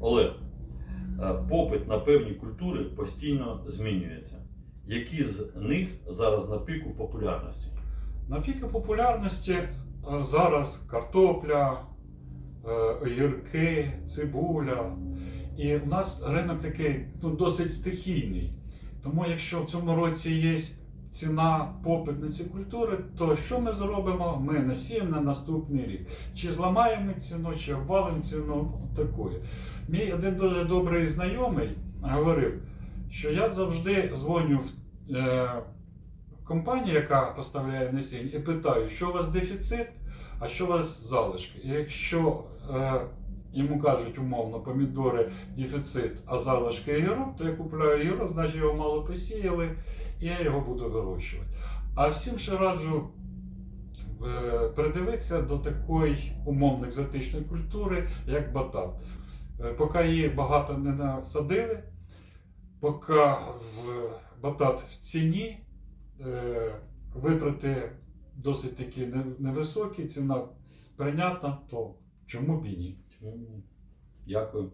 Олег, е, попит на певні культури постійно змінюється. Які з них зараз на піку популярності? На піки популярності е, зараз картопля, е, огірки, цибуля. І в нас ринок такий ну, досить стихійний. Тому якщо в цьому році є ціна, попит на ці культури, то що ми зробимо? Ми насіємо на наступний рік. Чи зламаємо ціну, чи обвалимо ціну такою. Мій один дуже добрий знайомий говорив, що я завжди дзвоню в е, компанію, яка поставляє насіння, і питаю, що у вас дефіцит, а що у вас залишки. І якщо е, йому кажуть умовно помідори дефіцит, а залишки огірок, то я купляю огірок, значить його мало посіяли, і я його буду вирощувати. А всім ще раджу е, придивитися до такої умовно екзотичної культури, як батат. Е, Поки її багато не насадили, поки батат в ціні, е, витрати досить такі невисокі, ціна прийнятна, то чому б і ні? Дякую.